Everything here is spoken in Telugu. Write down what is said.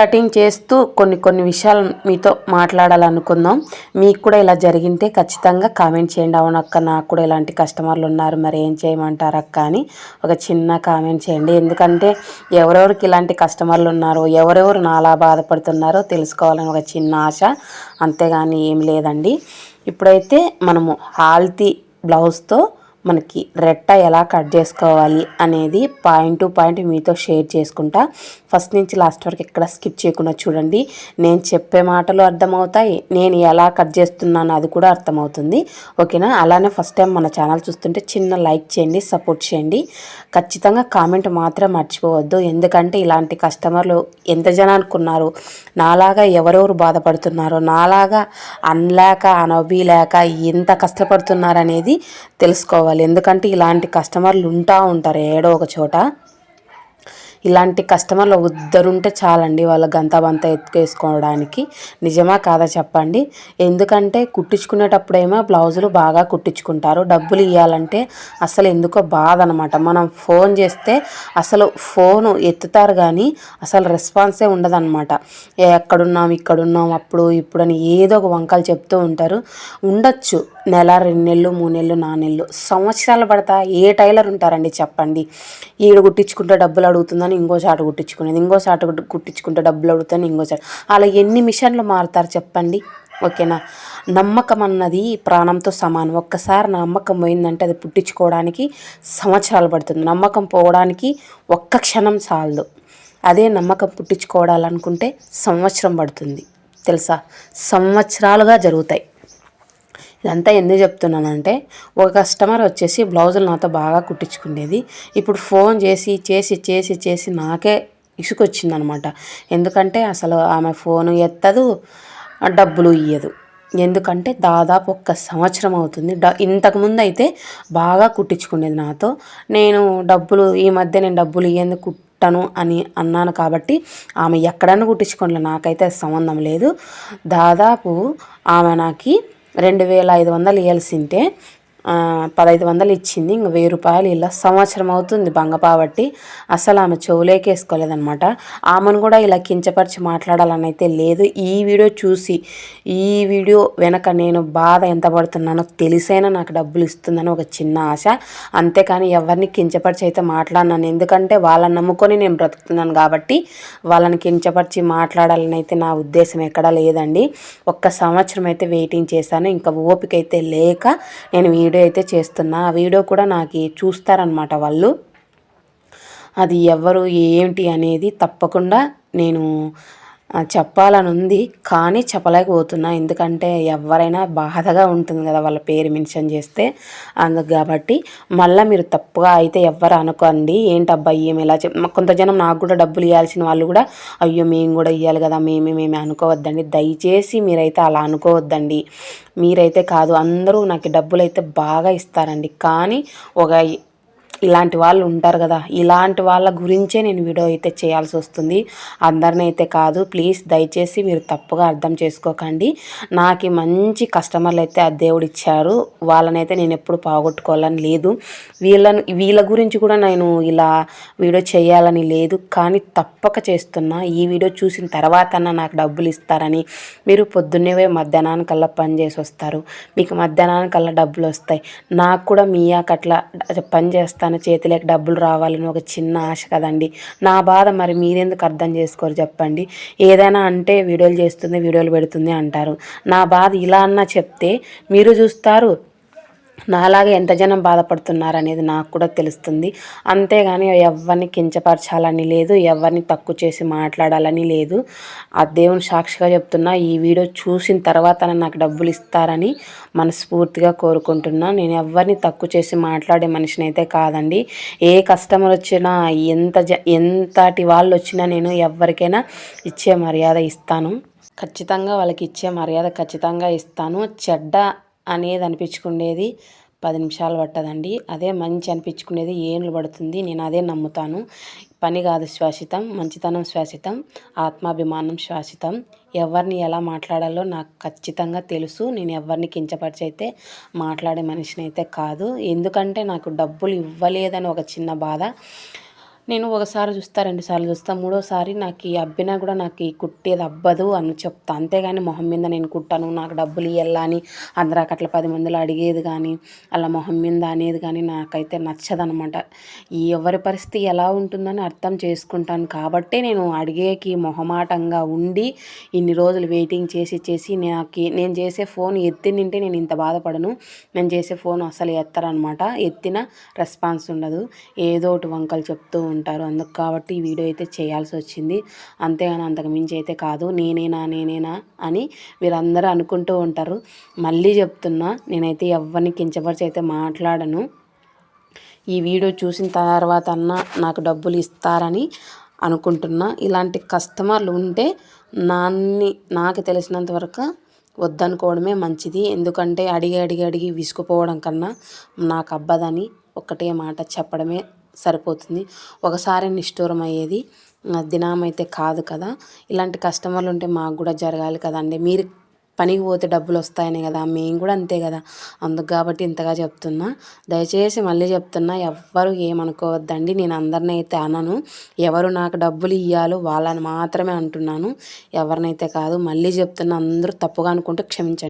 కటింగ్ చేస్తూ కొన్ని కొన్ని విషయాలు మీతో మాట్లాడాలనుకుందాం. మీకు కూడా ఇలా జరిగింటే ఖచ్చితంగా కామెంట్ చేయండి. అవునక్క నాకు కూడా ఇలాంటి కస్టమర్లు ఉన్నారు. మరి ఏం చేయమంటారు అక్క అని ఒక చిన్న కామెంట్ చేయండి. ఎందుకంటే ఎవరెవరికి ఇలాంటి కస్టమర్లు ఉన్నారో ఎవరెవరు నాలా బాధపడుతున్నారో తెలుసుకోవాలని ఒక చిన్న ఆశ. అంతేగాని ఏం లేదండి. ఇప్పుడైతే మనము హాల్తీ బ్లౌజ్తో మనకి రెట్ట ఎలా కట్ చేసుకోవాలి అనేది పాయింట్ టు పాయింట్ మీతో షేర్ చేసుకుంటా. ఫస్ట్ నుంచి లాస్ట్ వరకు ఎక్కడ స్కిప్ చేయకుండా చూడండి. నేను చెప్పే మాటలు అర్థమవుతాయి నేను ఎలా కట్ చేస్తున్నాను అది కూడా అర్థమవుతుంది. ఓకేనా? అలానే ఫస్ట్ టైం మన ఛానల్ చూస్తుంటే చిన్న లైక్ చేయండి సపోర్ట్ చేయండి. ఖచ్చితంగా కామెంట్ మాత్రం మర్చిపోవద్దు. ఎందుకంటే ఇలాంటి కస్టమర్లు ఎంత జనానికి ఉన్నారు నాలాగా ఎవరెవరు బాధపడుతున్నారో నాలాగా అన్లేక అనబీ లేక ఎంత కష్టపడుతున్నారనేది తెలుసుకోవాలి. ఎందుకంటే ఇలాంటి కస్టమర్లు ఉంటా ఉంటారు ఏడో ఒక చోట. ఇలాంటి కస్టమర్లు ఇద్దరుంటే చాలండి వాళ్ళ గంత బంత ఎత్తుకేసుకోవడానికి. నిజమా కాదా చెప్పండి? ఎందుకంటే కుట్టించుకునేటప్పుడేమో బ్లౌజులు బాగా కుట్టించుకుంటారు. డబ్బులు ఇవ్వాలంటే అసలు ఎందుకో బాధ అనమాట మనం ఫోన్ చేస్తే అసలు ఫోను ఎత్తుతారు కానీ అసలు రెస్పాన్సే ఉండదన్నమాట ఎక్కడున్నాం ఇక్కడున్నాం అప్పుడు ఇప్పుడు అని ఏదో ఒక వంకలు చెప్తూ ఉంటారు. ఉండొచ్చు. నెల రెండు నెలలు మూడు నెలలు నాలుగు నెలలు. సంవత్సరాలు పడతా ఏ టైలర్ ఉంటారండి చెప్పండి. ఈడ కుట్టించుకుంటే డబ్బులు అడుగుతుందని ఇంకో చాట కుట్టించుకునేది. ఇంకో చాట కుట్టించుకుంటే డబ్బులు అడుగుతాను ఇంకో చాట. అలా ఎన్ని మిషన్లు మారుతారు చెప్పండి. ఓకేనా? నమ్మకం అన్నది ప్రాణంతో సమానం. ఒక్కసారి నమ్మకం పోయిందంటే అది పుట్టించుకోవడానికి సంవత్సరాలు పడుతుంది. నమ్మకం పోవడానికి ఒక్క క్షణం చాలదు. అదే నమ్మకం పుట్టించుకోవాలనుకుంటే సంవత్సరం పడుతుంది. తెలుసా? సంవత్సరాలుగా జరుగుతాయి. ఇదంతా ఎందుకు చెప్తున్నానంటే ఒక కస్టమర్ వచ్చేసి బ్లౌజులు నాతో బాగా కుట్టించుకునేది ఇప్పుడు ఫోన్ చేసి చేసి చేసి చేసి నాకే ఇసుకొచ్చిందనమాట. ఎందుకంటే అసలు ఆమె ఫోను ఎత్తదు డబ్బులు ఇయ్యదు. ఎందుకంటే దాదాపు ఒక్క సంవత్సరం అవుతుంది. డ ఇంతకుముందు అయితే బాగా కుట్టించుకునేది నాతో. నేను డబ్బులు ఈ మధ్య నేను డబ్బులు ఇయ్యేందుకు కుట్టను అని అన్నాను కాబట్టి ఆమె ఎక్కడన్నా కుట్టించుకోండి నాకైతే సంబంధం లేదు. దాదాపు ఆమె నాకు రెండు వేల ఐదు వందలు ఇవ్వాల్సింటే పదహైదు వందలు ఇచ్చింది. ఇంక వెయ్యి రూపాయలు ఇలా సంవత్సరం అవుతుంది బంగపాబట్టి అసలు ఆమె చెవులేకేసుకోలేదనమాట ఆమెను కూడా ఇలా కించపరిచి మాట్లాడాలని అయితే లేదు. ఈ వీడియో చూసి ఈ వీడియో వెనక నేను బాధ ఎంత పడుతున్నానో తెలిసైనా నాకు డబ్బులు ఇస్తుందని ఒక చిన్న ఆశ. అంతేకాని ఎవరిని కించపరిచి అయితే మాట్లాడినాను. ఎందుకంటే వాళ్ళని నమ్ముకొని నేను బ్రతుకుతున్నాను కాబట్టి వాళ్ళని కించపరిచి మాట్లాడాలని అయితే నా ఉద్దేశం ఎక్కడా లేదండి. ఒక్క సంవత్సరం అయితే వెయిటింగ్ చేశాను. ఇంకా ఓపిక అయితే లేక నేను వీడియో అయితే చేస్తున్నా. ఆ వీడియో కూడా నాకు చూస్తారనమాట వాళ్ళు. అది ఎవరు ఏంటి అనేది తప్పకుండా నేను చెప్పాలని ఉంది కానీ చెప్పలేకపోతున్నా. ఎందుకంటే ఎవరైనా బాధగా ఉంటుంది కదా వాళ్ళ పేరు మెన్షన్ చేస్తే అందుకు కాబట్టి మళ్ళీ మీరు తప్పుగా అయితే ఎవ్వరు అనుకోండి. ఏంటబ్బా ఏమి ఇలా చెప్? కొంత జనం నాకు కూడా డబ్బులు ఇవ్వాల్సిన వాళ్ళు కూడా అయ్యో మేము కూడా ఇవ్వాలి కదా మేమే మేమే అనుకోవద్దండి. దయచేసి మీరైతే అలా అనుకోవద్దండి. మీరైతే కాదు అందరూ నాకు డబ్బులు అయితే బాగా ఇస్తారండి. కానీ ఒక ఇలాంటి వాళ్ళు ఉంటారు కదా ఇలాంటి వాళ్ళ గురించే నేను వీడియో అయితే చేయాల్సి వస్తుంది. అందరిని అయితే కాదు ప్లీజ్ దయచేసి మీరు తప్పుగా అర్థం చేసుకోకండి. నాకు మంచి కస్టమర్లు అయితే ఆ దేవుడు ఇచ్చారు. వాళ్ళనైతే నేను ఎప్పుడు పోగొట్టుకోవాలని లేదు. వీళ్ళను వీళ్ళ గురించి కూడా నేను ఇలా వీడియో చేయాలని లేదు. కానీ తప్పక చేస్తున్నా. ఈ వీడియో చూసిన తర్వాత నాకు డబ్బులు ఇస్తారని మీరు పొద్దున్నే మధ్యాహ్నానికల్లా పని చేసి వస్తారు. మీకు మధ్యాహ్నానికల్లా డబ్బులు వస్తాయి. నాకు కూడా మీ అట్లా పని చేస్తాను. తన చేతిలోకి డబ్బులు రావాలని ఒక చిన్న ఆశ కదండి. నా బాధ మరి మీరెందుకు అర్థం చేసుకోరు చెప్పండి. ఏదైనా అంటే వీడియోలు చేస్తుంది వీడియోలు పెడుతుంది అంటారు. నా బాధ ఇలా అన్నా చెప్తే మీరు చూస్తారు నాలాగే ఎంత జనం బాధపడుతున్నారు అనేది నాకు కూడా తెలుస్తుంది. అంతేగాని ఎవరిని కించపరచాలని లేదు ఎవరిని తక్కువ చేసి మాట్లాడాలని లేదు. ఆ దేవుని సాక్షిగా చెప్తున్నా ఈ వీడియో చూసిన తర్వాత నాకు డబ్బులు ఇస్తారని మనస్ఫూర్తిగా కోరుకుంటున్నా. నేను ఎవరిని తక్కువ చేసి మాట్లాడే మనిషిని అయితే కాదండి. ఏ కస్టమర్ వచ్చినా ఎంత జ ఎంతటి వాళ్ళు వచ్చినా నేను ఎవరికైనా ఇచ్చే మర్యాద ఇస్తాను. ఖచ్చితంగా వాళ్ళకి ఇచ్చే మర్యాద ఖచ్చితంగా ఇస్తాను. చెడ్డ అనేది అనిపించుకునేది. పది నిమిషాలు పట్టదండి. అదే మంచి అనిపించుకునేది. ఏళ్ళు పడుతుంది. నేను అదే నమ్ముతాను. పని కాదు శ్వాసితం. మంచితనం శ్వాసితం. ఆత్మాభిమానం శ్వాసితం. ఎవరిని ఎలా మాట్లాడాలో నాకు ఖచ్చితంగా తెలుసు. నేను ఎవరిని కించపరిచి అయితే మాట్లాడే మనిషిని అయితే కాదు. ఎందుకంటే నాకు డబ్బులు ఇవ్వలేదని ఒక చిన్న బాధ. నేను ఒకసారి చూస్తా రెండు సార్లు చూస్తా. మూడోసారి నాకు ఈ అబ్బినా కూడా నాకు ఈ కుట్టేది అబ్బదు అని చెప్తా. అంతేగాని మొహం మీద నేను కుట్టాను నాకు డబ్బులు ఇవ్వాలా అని అందరికి అట్లా పది మందిలో అడిగేది కానీ అలా మొహం మీద అనేది కానీ నాకైతే నచ్చదనమాట. ఈ ఎవరి పరిస్థితి ఎలా ఉంటుందని అర్థం చేసుకుంటాను. కాబట్టే నేను అడిగేకి మొహమాటంగా ఉండి ఇన్ని రోజులు వెయిటింగ్ చేసి చేసి నాకు నేను చేసే ఫోన్ ఎత్తి నింటే నేను ఇంత బాధపడను. నేను చేసే ఫోన్ అసలు ఎత్తరనమాట. ఎత్తిన రెస్పాన్స్ ఉండదు. ఏదో ఒకటి వంకలు చెప్తూ ఉంటారు. అందుకు కాబట్టి ఈ వీడియో అయితే చేయాల్సి వచ్చింది. అంతేగాని అంతకుమించి అయితే కాదు. నేనేనా నేనేనా అని వీరందరూ అనుకుంటూ ఉంటారు. మళ్ళీ చెప్తున్నా నేనైతే ఎవరిని కించపరిచి అయితే మాట్లాడను. ఈ వీడియో చూసిన తర్వాత అన్న నాకు డబ్బులు ఇస్తారని అనుకుంటున్నా. ఇలాంటి కస్టమర్లు ఉంటే నాన్ని నాకు తెలిసినంత వరకు వద్దనుకోవడమే మంచిది. ఎందుకంటే అడిగి అడిగి అడిగి విసుకుపోవడం కన్నా నాకు అబ్బదని ఒకటే మాట చెప్పడమే సరిపోతుంది. ఒకసారి నిష్ఠూరం అయ్యేది దినం అయితే కాదు కదా. ఇలాంటి కస్టమర్లు ఉంటే మాకు కూడా జరగాలి కదండి మీరు పనికి పోతే డబ్బులు వస్తాయనే కదా మేము కూడా అంతే కదా. అందుకు కాబట్టి ఇంతగా చెప్తున్నా. దయచేసి మళ్ళీ చెప్తున్నా ఎవ్వరు ఏమనుకోవద్దండి. నేను అందరిని అయితే అనను. ఎవరు నాకు డబ్బులు ఇవ్వాలో వాళ్ళని మాత్రమే అంటున్నాను. ఎవరినైతే కాదు మళ్ళీ చెప్తున్నా అందరూ తప్పుగా అనుకుంటే క్షమించండి.